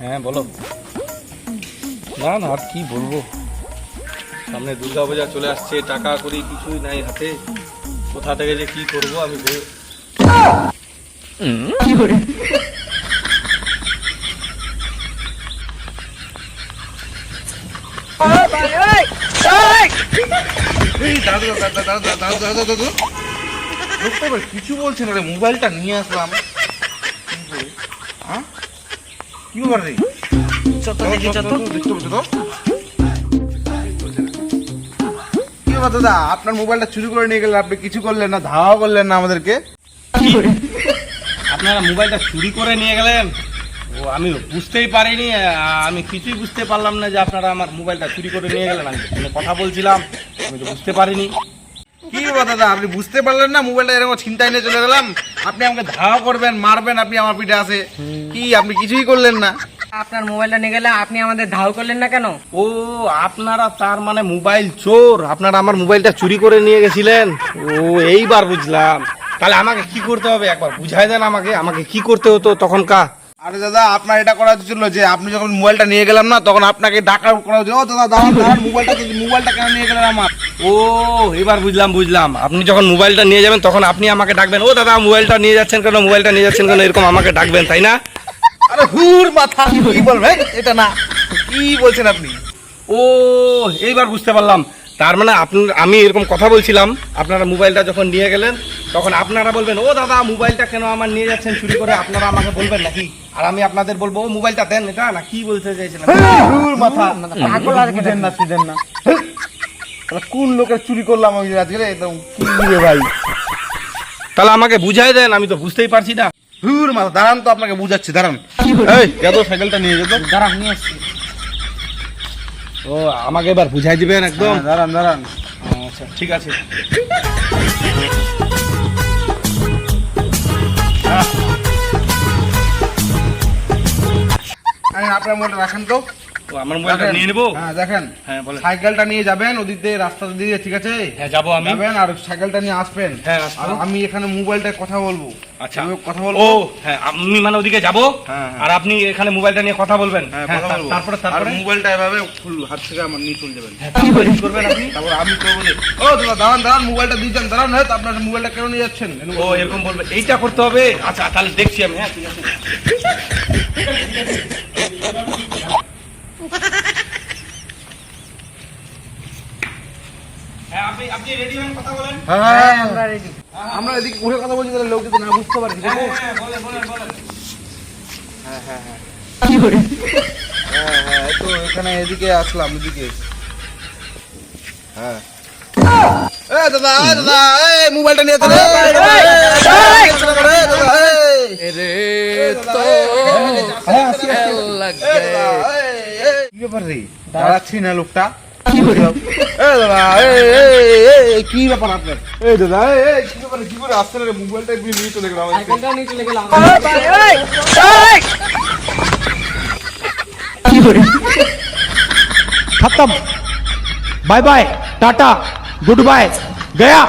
হ্যাঁ বলো। না না, আর কি বলব? সামনে দুর্গা পূজা চলে আসছে, টাকা করি কিছুই নাই হাতে। কোথা থেকে যে কি করব আমি কিছু বলছে না রে, মোবাইলটা নিয়ে আসলাম। হ্যাঁ? কি ব্যাপার রে? চত দেখি চত দেখতে পাচ্ছ তো কি ব্যাপার দাদা আপনার মোবাইলটা চুরি করে নিয়ে গেলেন আপনি কিছু করলেন না ধাওয়া করলেন না আমাদেরকে? আপনারা মোবাইলটা চুরি করে নিয়ে গেলেন? ও আমি বুঝতেই পারিনি আমি কিছুই বুঝতে পারলাম না যে আপনারা আমার মোবাইলটা চুরি করে নিয়ে গেলেন। আমি কথা বলছিলাম আমি তো বুঝতে পারিনি। কি দাদা আপনি বুঝতে পারলেন না? মোবাইলটা এরকম চিন্তায় নিয়ে চলে গেলাম। আপনি আমাকে ধাওয়া করবেন মারবেন আপনি আমার পিঠে আসে কি আপনি কিছুই করলেন না? আপনার মোবাইলটা নিয়ে গেলে আপনি আমাদের ধাও করলেন না কেন? ও আপনারা তার মানে মোবাইল চোর। আপনারা আমার মোবাইলটা চুরি করে নিয়ে গেছিলেন? ও এইবার বুঝলাম। তাহলে আমাকে কি করতে হবে? একবার বুঝাই দেন আমাকে। আমাকে কি করতে হতো তখন কা আরে দাদা আপনার এটা করা উচিত ছিল যে আপনি যখন মোবাইলটা নিয়ে গেলাম না তখন আপনাকে ডাকা করা উচিত ও দাদা দাঁড়ান দাঁড়ান মোবাইলটা মোবাইলটা কেন নিয়ে গেলেন আমার? ও এবার বুঝলাম বুঝলাম। আপনি যখন মোবাইলটা নিয়ে যাবেন তখন আপনি আমাকে ডাকবেন। ও দাদা মোবাইলটা নিয়ে যাচ্ছেন কেন? মোবাইলটা নিয়ে যাচ্ছেন কেন? এরকম আমাকে ডাকবেন তাই না? আরে হুর মাথা কি বলবেন? এটা না কি বলছেন আপনি? ও এইবার বুঝতে পারলাম। তার মানে আপনার আমি এরকম কথা বলছিলাম আপনারা মোবাইলটা যখন নিয়ে গেলেন তখন আপনারা বলবেন ও দাদা মোবাইলটা কেন আমার নিয়ে যাচ্ছেন চুরি করে? আপনারা আমাকে বলবেন নাকি? আর আমি আপনাদের বলব ও মোবাইলটা দেন এটা না কি বলতে কি। বুঝেন না কোন লোকের চুরি করলাম আমি আজকে? একদম কি ভাই? তাহলে আমাকে বুঝাই দেন আমি তো বুঝতেই পারছি না। হুর মাথা। দাঁড়ান তো আপনাকে বুঝাচ্ছি দাঁড়ান। এই যাদব সাইকেলটা নিয়ে যেত দাঁড়ান নিয়ে আসছি। ও আমাকে এবার বুঝাই দিবেন একদম? হ্যাঁ, দাঁড়ান দাঁড়ান। আচ্ছা ঠিক আছে। আরে, আপনার মনে রাখেন তো। আমার মোবাইলটা নিয়ে নেব? হ্যাঁ দেখেন। হ্যাঁ বলেন। সাইকেলটা নিয়ে যাবেন ওদিক দিয়ে রাস্তাটা দিয়ে ঠিক আছে? হ্যাঁ যাব আমি। যাবেন আর সাইকেলটা নিয়ে আসবেন। হ্যাঁ, আর আমি এখানে মোবাইলটায় কথা বলব। আচ্ছা। আমি কথা ও হ্যাঁ আমি মানে ওদিকে যাব? হ্যাঁ, হ্যাঁ। আর আপনি এখানে মোবাইলটা নিয়ে কথা বলবেন? হ্যাঁ কথা বলব। তারপরে তারপরে? মোবাইলটা এভাবে ফুল হাত থেকে আমার নিয়ে চলে যাবেন। কি করবেন আপনি? তারপর আমি করব ও দাদা দাঁড়ান দাঁড়ান মোবাইলটা দিয়ে যান। দাঁড়ান হ্যাঁ আপনার মোবাইলটা কেন নিয়ে যাচ্ছেন? ও এরকম বলবে। এইটা করতে হবে? আচ্ছা তাহলে দেখছি আমি হ্যাঁ ঠিক আছে হ্যাঁ আপনি আপনি রেডি হন কথা বলেন হ্যাঁ হ্যাঁ আমরা এদিকে ঘুরে কথা বলছি তাহলে লোক যদি না বুঝতে পারে হ্যাঁ বলেন বলেন বলেন হ্যাঁ হ্যাঁ হ্যাঁ তো এখানে এদিকে আসলাম এদিকে হ্যাঁ দাদা দাদা এই মোবাইলটা নিয়ে চলে কি ব্যাপার রে দাঁড়াচ্ছি না লোকটা এ দাদা এই, এই, এই, এই, কি ব্যাপার আপনার এই দাদা এই, এই, কি ব্যাপার কি করে আসছে রে মোবাইলটা এমনি নিয়ে চলে গেলাম সাইকেলটা নিয়ে চলে গেলাম खत्म bye bye tata good bye गया